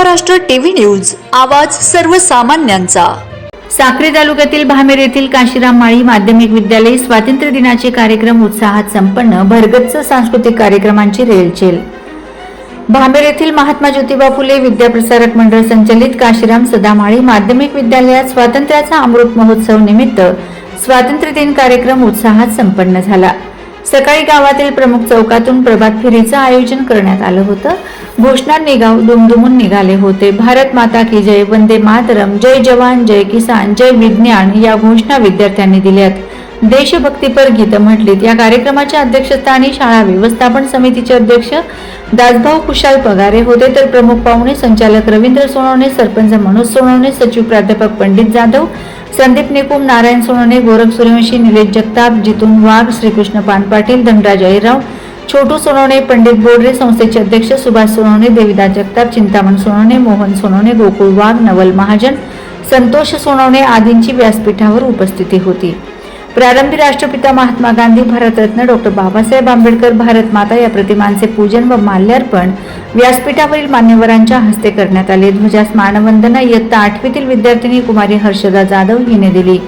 Maharashtra TV news आवाज सर्वसामान्यांचा. साक्री तालुक्यातील भामेर येथील काशीराम माळी माध्यमिक विद्यालय स्वातंत्र्य दिनाचे कार्यक्रम उत्साहात संपन्न भरगच्च सांस्कृतिक कार्यक्रमांची रेलचेल. भामेर येथील महात्मा ज्योतिबा फुले विद्याप्रसारक मंडळ संचलित काशीराम सदामाळी माध्यमिक विद्यालयात स्वातंत्र्याचा अमृत महोत्सव निमित्त स्वातंत्र्य दिन कार्यक्रम उत्साहात संपन्न झाला. सकाळी गावातील प्रमुख चौकातून प्रभात फेरीचं आयोजन करण्यात आलं होतं. घोषणा निगाव दुमदुमून निघाले होते. भारत माता की जय वंदे मातरम जय जवान जय किसान जय विज्ञान या घोषणा विद्यार्थ्यांनी दिल्यात. देशभक्तीपर गीतं म्हटलीत. या कार्यक्रमाच्या अध्यक्षस्थानी शाळा व्यवस्थापन समितीचे अध्यक्ष दासभाऊ कुशाल पगारे होते. तर प्रमुख पाहुणे संचालक रवींद्र सोनवणे सरपंच मनोज सोनवणे सचिव प्राध्यापक पंडित जाधव संदीप निकुम नारायण सोनवणे गोरख सूर्यवंशी निलेश जगताप जितून वाघ श्रीकृष्ण पानपाटील धनराज अहिराव छोटू सोनवणे पंडित बोर्डे संस्थेचे अध्यक्ष सुभाष सोनवणे देविदास जगताप चिंतामण सोनवणे मोहन सोनवणे गोकुळ वाघ नवल महाजन संतोष सोनवणे आदींची व्यासपीठावर उपस्थिती होती. प्रारंभी राष्ट्रपिता महात्मा गांधी भारतरत्न डॉक्टर बाबासाहेब आंबेडकर भारत माता या प्रतिमांचे पूजन व माल्यार्पण व्यासपीठावरील मान्यवरांच्या हस्ते करण्यात आले. ध्वजा स्मानवंदना इयत्ता आठवीतील विद्यार्थिनी कुमारी हर्षदा जाधव हिने दिली.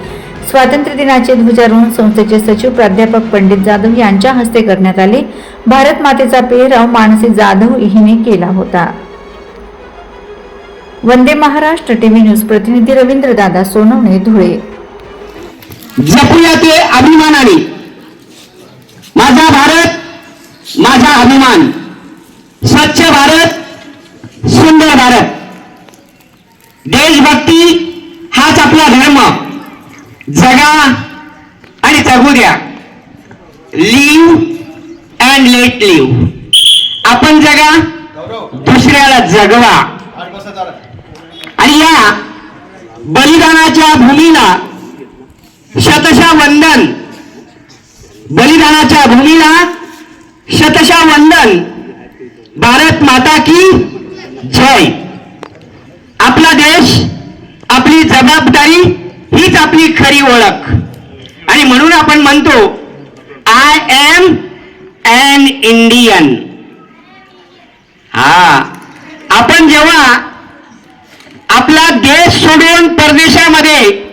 स्वातंत्र्य दिनाचे ध्वजारोहण संस्थेचे सचिव प्राध्यापक पंडित जाधव यांच्या हस्ते करण्यात आले. भारत मातेचा पेहराव मानसी जाधव हिने केला होता. वंदे महाराष्ट्र टीव्ही न्यूज प्रतिनिधी रवींद्र दादा सोनवणे धुळे. जपूया ते अभिमानाने माझा भारत माझा अभिमान. स्वच्छ भारत सुंदर भारत. देशभक्ती हाच आपला धर्म. जगा आणि जगू द्या. लिव्ह अँड लेट लिव्ह आपण जगा दुसऱ्याला जगवा. आणि या बलिदानाच्या भूमीला शतशा वंदन. बलिदानाच्या भूमीला शतशा वंदन. भारत माता की जय. आपला देश आपली जबाबदारी हीच आपली खरी ओळख. आणि म्हणून आपण म्हणतो आय एम एन इंडियन हा. आपण जेव्हा आपला देश सोडून परदेशामध्ये